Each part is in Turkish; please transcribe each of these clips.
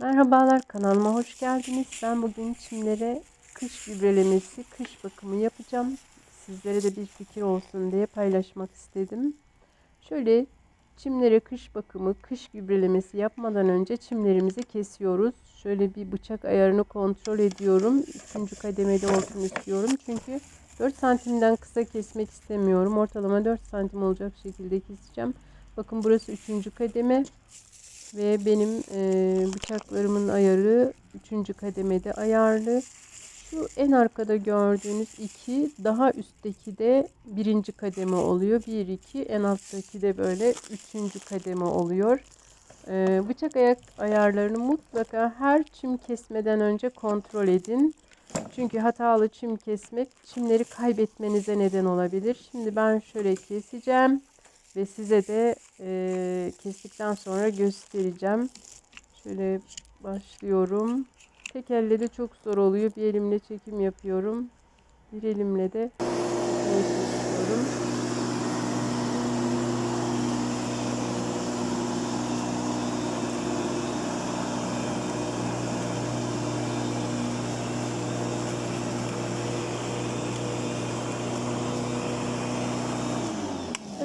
Merhabalar kanalıma hoş geldiniz. Ben bugün çimlere kış gübrelemesi, kış bakımı yapacağım. Sizlere de bir fikir olsun diye paylaşmak istedim. Şöyle çimlere kış bakımı, kış gübrelemesi yapmadan önce çimlerimizi kesiyoruz. Şöyle bir bıçak ayarını kontrol ediyorum. Üçüncü kademede olsun istiyorum. Çünkü 4 santimden kısa kesmek istemiyorum. Ortalama 4 santim olacak şekilde keseceğim. Bakın burası üçüncü kademe. Ve benim e, bıçaklarımın ayarı 3. kademede ayarlı. Şu en arkada gördüğünüz iki daha üstteki de birinci kademe oluyor. 1 2 en alttaki de böyle üçüncü kademe oluyor. E, bıçak ayak ayarlarını mutlaka her çim kesmeden önce kontrol edin. Çünkü hatalı çim kesmek çimleri kaybetmenize neden olabilir. Şimdi ben şöyle keseceğim ve size de e, kestikten sonra göstereceğim. Şöyle başlıyorum. Tek elle de çok zor oluyor. Bir elimle çekim yapıyorum. Bir elimle de kesiyorum.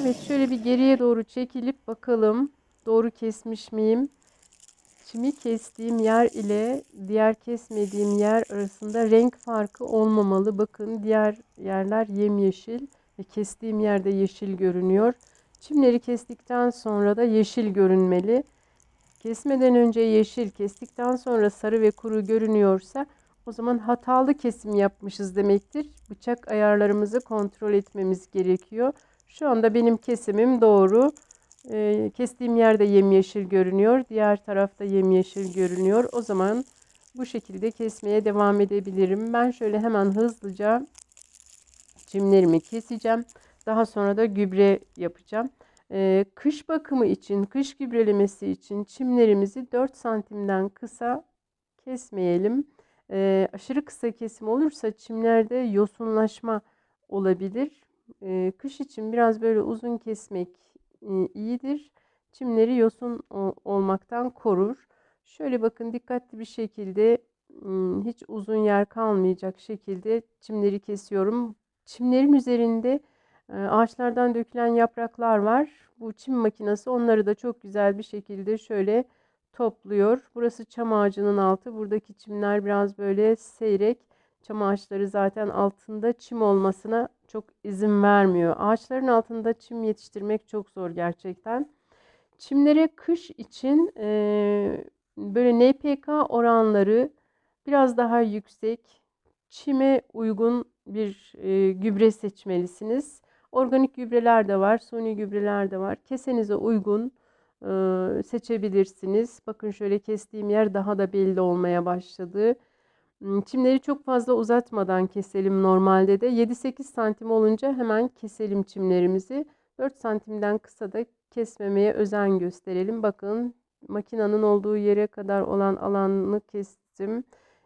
Evet şöyle bir geriye doğru çekilip bakalım doğru kesmiş miyim? Çimi kestiğim yer ile diğer kesmediğim yer arasında renk farkı olmamalı. Bakın diğer yerler yemyeşil ve kestiğim yerde yeşil görünüyor. Çimleri kestikten sonra da yeşil görünmeli. Kesmeden önce yeşil, kestikten sonra sarı ve kuru görünüyorsa o zaman hatalı kesim yapmışız demektir. Bıçak ayarlarımızı kontrol etmemiz gerekiyor. Şu anda benim kesimim doğru. E, kestiğim yerde yemyeşil görünüyor. Diğer tarafta yemyeşil görünüyor. O zaman bu şekilde kesmeye devam edebilirim. Ben şöyle hemen hızlıca çimlerimi keseceğim. Daha sonra da gübre yapacağım. E, kış bakımı için, kış gübrelemesi için çimlerimizi 4 santimden kısa kesmeyelim. E, aşırı kısa kesim olursa çimlerde yosunlaşma olabilir kış için biraz böyle uzun kesmek iyidir. Çimleri yosun olmaktan korur. Şöyle bakın dikkatli bir şekilde hiç uzun yer kalmayacak şekilde çimleri kesiyorum. Çimlerin üzerinde ağaçlardan dökülen yapraklar var. Bu çim makinesi onları da çok güzel bir şekilde şöyle topluyor. Burası çam ağacının altı. Buradaki çimler biraz böyle seyrek. Çam ağaçları zaten altında çim olmasına çok izin vermiyor. Ağaçların altında çim yetiştirmek çok zor gerçekten. Çimlere kış için e, böyle NPK oranları biraz daha yüksek. Çime uygun bir e, gübre seçmelisiniz. Organik gübreler de var, suni gübreler de var. Kesenize uygun e, seçebilirsiniz. Bakın şöyle kestiğim yer daha da belli olmaya başladı. Çimleri çok fazla uzatmadan keselim normalde de. 7-8 santim olunca hemen keselim çimlerimizi. 4 santimden kısa da kesmemeye özen gösterelim. Bakın makinanın olduğu yere kadar olan alanını kestim.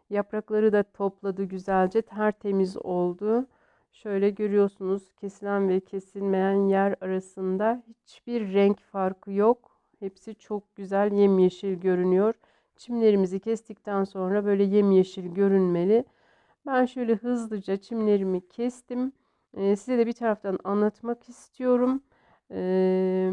Yaprakları da topladı güzelce. Tertemiz oldu. Şöyle görüyorsunuz kesilen ve kesilmeyen yer arasında hiçbir renk farkı yok. Hepsi çok güzel yemyeşil görünüyor. Çimlerimizi kestikten sonra böyle yemyeşil görünmeli. Ben şöyle hızlıca çimlerimi kestim. Ee, size de bir taraftan anlatmak istiyorum. Ee,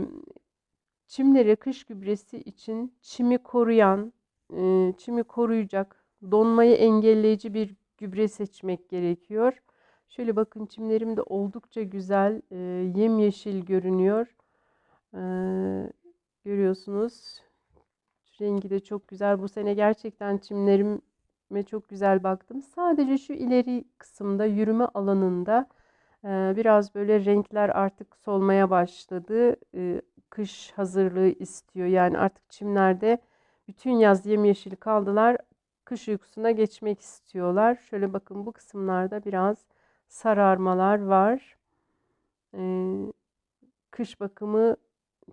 çimlere kış gübresi için çimi koruyan, e, çimi koruyacak, donmayı engelleyici bir gübre seçmek gerekiyor. Şöyle bakın çimlerim de oldukça güzel, e, yemyeşil görünüyor. E, görüyorsunuz. Rengi de çok güzel. Bu sene gerçekten çimlerime çok güzel baktım. Sadece şu ileri kısımda yürüme alanında biraz böyle renkler artık solmaya başladı. Kış hazırlığı istiyor. Yani artık çimlerde bütün yaz yemyeşil kaldılar. Kış uykusuna geçmek istiyorlar. Şöyle bakın bu kısımlarda biraz sararmalar var. Kış bakımı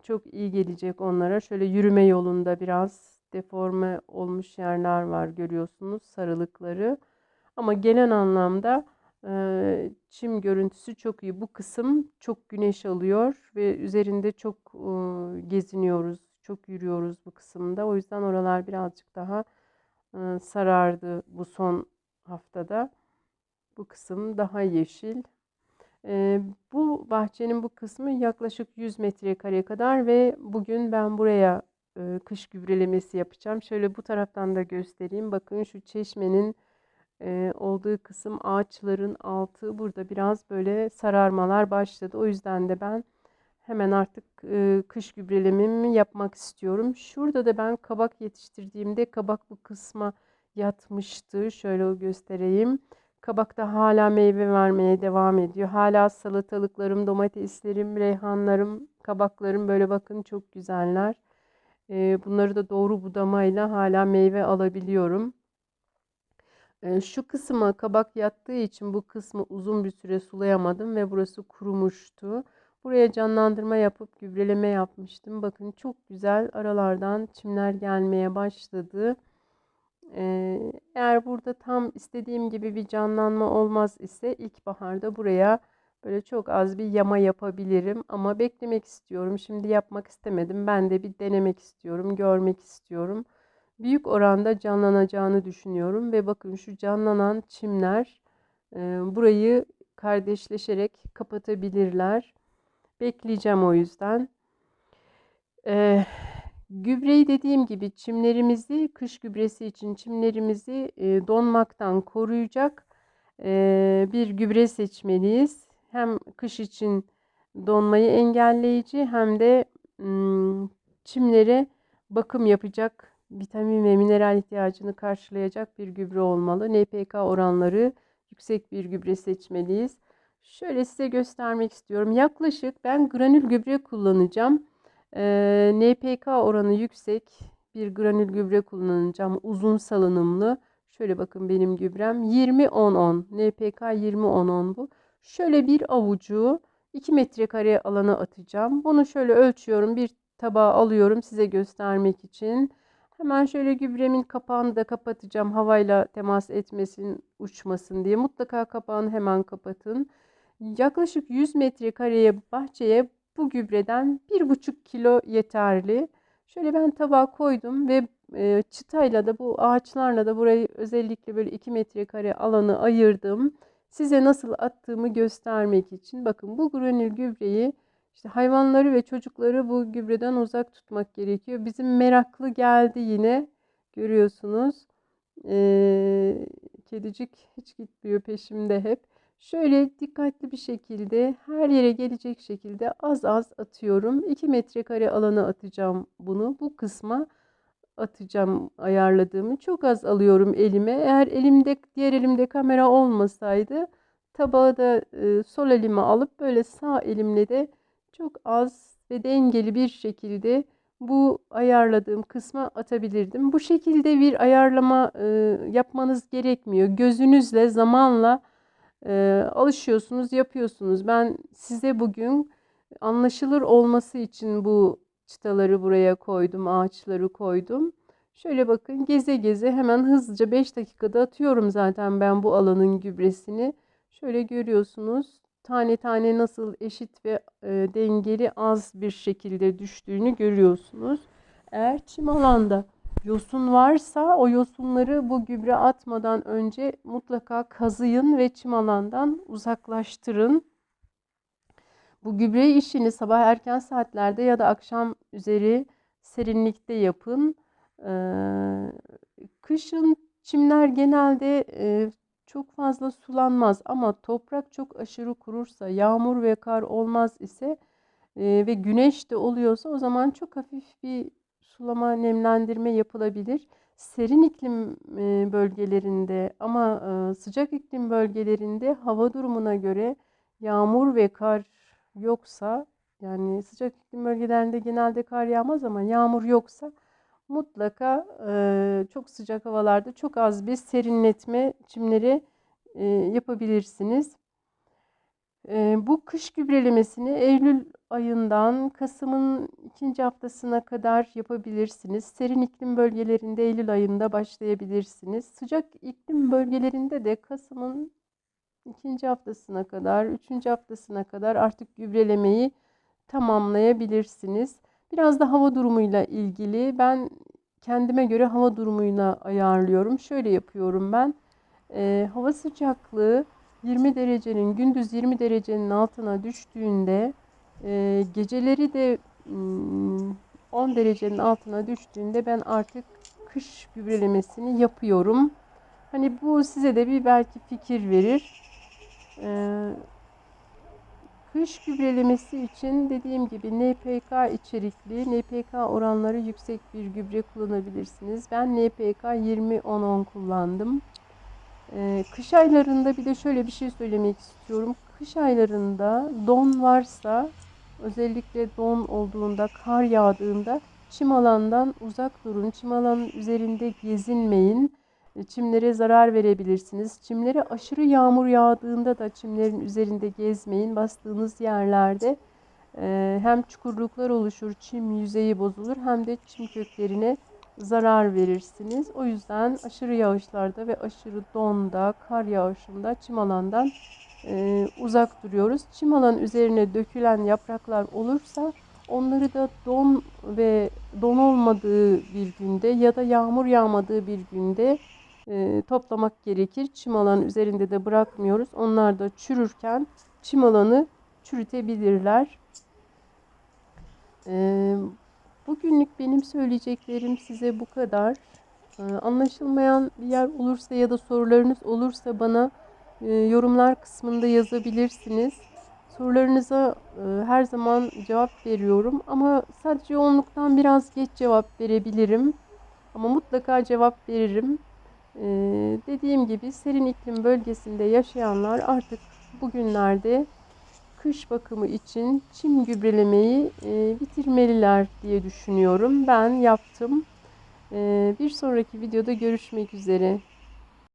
çok iyi gelecek onlara. Şöyle yürüme yolunda biraz deforme olmuş yerler var görüyorsunuz sarılıkları. Ama genel anlamda e, çim görüntüsü çok iyi. Bu kısım çok güneş alıyor ve üzerinde çok e, geziniyoruz. çok yürüyoruz bu kısımda. O yüzden oralar birazcık daha e, sarardı bu son haftada. Bu kısım daha yeşil. Bu bahçenin bu kısmı yaklaşık 100 metrekare kadar ve bugün ben buraya kış gübrelemesi yapacağım. Şöyle bu taraftan da göstereyim. Bakın şu çeşmenin olduğu kısım ağaçların altı burada biraz böyle sararmalar başladı. O yüzden de ben hemen artık kış gübrelememi yapmak istiyorum. Şurada da ben kabak yetiştirdiğimde kabak bu kısma yatmıştı. Şöyle göstereyim. Kabak da hala meyve vermeye devam ediyor. Hala salatalıklarım, domateslerim, reyhanlarım, kabaklarım böyle bakın çok güzeller. E, bunları da doğru budamayla hala meyve alabiliyorum. E, şu kısma kabak yattığı için bu kısmı uzun bir süre sulayamadım ve burası kurumuştu. Buraya canlandırma yapıp gübreleme yapmıştım. Bakın çok güzel aralardan çimler gelmeye başladı. Eğer burada tam istediğim gibi bir canlanma olmaz ise ilkbaharda buraya böyle çok az bir yama yapabilirim. Ama beklemek istiyorum. Şimdi yapmak istemedim. Ben de bir denemek istiyorum, görmek istiyorum. Büyük oranda canlanacağını düşünüyorum ve bakın şu canlanan çimler e, burayı kardeşleşerek kapatabilirler. Bekleyeceğim o yüzden. Ee, gübreyi dediğim gibi çimlerimizi kış gübresi için çimlerimizi donmaktan koruyacak bir gübre seçmeliyiz. Hem kış için donmayı engelleyici hem de çimlere bakım yapacak vitamin ve mineral ihtiyacını karşılayacak bir gübre olmalı. NPK oranları yüksek bir gübre seçmeliyiz. Şöyle size göstermek istiyorum. Yaklaşık ben granül gübre kullanacağım. Ee, NPK oranı yüksek bir granül gübre kullanacağım. Uzun salınımlı. Şöyle bakın benim gübrem 20-10-10. NPK 20-10-10 bu. Şöyle bir avucu 2 metrekare alana atacağım. Bunu şöyle ölçüyorum. Bir tabağa alıyorum size göstermek için. Hemen şöyle gübremin kapağını da kapatacağım. Havayla temas etmesin, uçmasın diye. Mutlaka kapağını hemen kapatın. Yaklaşık 100 metrekareye bahçeye bu gübreden 1,5 kilo yeterli. Şöyle ben tabağa koydum ve e, çıtayla da bu ağaçlarla da burayı özellikle böyle 2 metrekare alanı ayırdım. Size nasıl attığımı göstermek için. Bakın bu granül gübreyi işte hayvanları ve çocukları bu gübreden uzak tutmak gerekiyor. Bizim meraklı geldi yine. Görüyorsunuz. Ee, kedicik hiç gitmiyor peşimde hep. Şöyle dikkatli bir şekilde her yere gelecek şekilde az az atıyorum. 2 metrekare alana atacağım bunu. Bu kısma atacağım ayarladığımı. Çok az alıyorum elime. Eğer elimde diğer elimde kamera olmasaydı tabağı da e, sol elime alıp böyle sağ elimle de çok az ve dengeli bir şekilde bu ayarladığım kısma atabilirdim. Bu şekilde bir ayarlama e, yapmanız gerekmiyor. Gözünüzle zamanla e, alışıyorsunuz, yapıyorsunuz. Ben size bugün anlaşılır olması için bu çıtaları buraya koydum, ağaçları koydum. Şöyle bakın geze geze hemen hızlıca 5 dakikada atıyorum zaten ben bu alanın gübresini. Şöyle görüyorsunuz tane tane nasıl eşit ve e, dengeli az bir şekilde düştüğünü görüyorsunuz. Eğer çim alanda yosun varsa o yosunları bu gübre atmadan önce mutlaka kazıyın ve çim alandan uzaklaştırın. Bu gübre işini sabah erken saatlerde ya da akşam üzeri serinlikte yapın. Ee, kışın çimler genelde e, çok fazla sulanmaz ama toprak çok aşırı kurursa, yağmur ve kar olmaz ise e, ve güneş de oluyorsa o zaman çok hafif bir sulama, nemlendirme yapılabilir. Serin iklim e, bölgelerinde ama e, sıcak iklim bölgelerinde hava durumuna göre yağmur ve kar yoksa yani sıcak iklim bölgelerinde genelde kar yağmaz ama yağmur yoksa mutlaka e, çok sıcak havalarda çok az bir serinletme çimleri yapabilirsiniz. Bu kış gübrelemesini Eylül ayından Kasım'ın ikinci haftasına kadar yapabilirsiniz. Serin iklim bölgelerinde Eylül ayında başlayabilirsiniz. Sıcak iklim bölgelerinde de Kasım'ın ikinci haftasına kadar, üçüncü haftasına kadar artık gübrelemeyi tamamlayabilirsiniz. Biraz da hava durumuyla ilgili. Ben kendime göre hava durumuyla ayarlıyorum. Şöyle yapıyorum ben. Ee, hava sıcaklığı 20 derecenin gündüz 20 derecenin altına düştüğünde e, geceleri de mm, 10 derecenin altına düştüğünde ben artık kış gübrelemesini yapıyorum. Hani bu size de bir belki fikir verir. Ee, kış gübrelemesi için dediğim gibi NPK içerikli, NPK oranları yüksek bir gübre kullanabilirsiniz. Ben NPK 20-10-10 kullandım. Ee, kış aylarında bir de şöyle bir şey söylemek istiyorum. Kış aylarında don varsa özellikle don olduğunda, kar yağdığında çim alandan uzak durun. Çim alanın üzerinde gezinmeyin. E, Çimlere zarar verebilirsiniz. Çimlere aşırı yağmur yağdığında da çimlerin üzerinde gezmeyin. Bastığınız yerlerde e, hem çukurluklar oluşur, çim yüzeyi bozulur hem de çim köklerine zarar verirsiniz. O yüzden aşırı yağışlarda ve aşırı donda, kar yağışında çim alandan e, uzak duruyoruz. Çim alan üzerine dökülen yapraklar olursa onları da don ve don olmadığı bir günde ya da yağmur yağmadığı bir günde e, toplamak gerekir. Çim alan üzerinde de bırakmıyoruz. Onlar da çürürken çim alanı çürütebilirler. E, bugünlük benim söyleyeceklerim size bu kadar. E, anlaşılmayan bir yer olursa ya da sorularınız olursa bana yorumlar kısmında yazabilirsiniz. Sorularınıza e, her zaman cevap veriyorum ama sadece yoğunluktan biraz geç cevap verebilirim. Ama mutlaka cevap veririm. E, dediğim gibi serin iklim bölgesinde yaşayanlar artık bugünlerde kış bakımı için çim gübrelemeyi e, bitirmeliler diye düşünüyorum. Ben yaptım. E, bir sonraki videoda görüşmek üzere.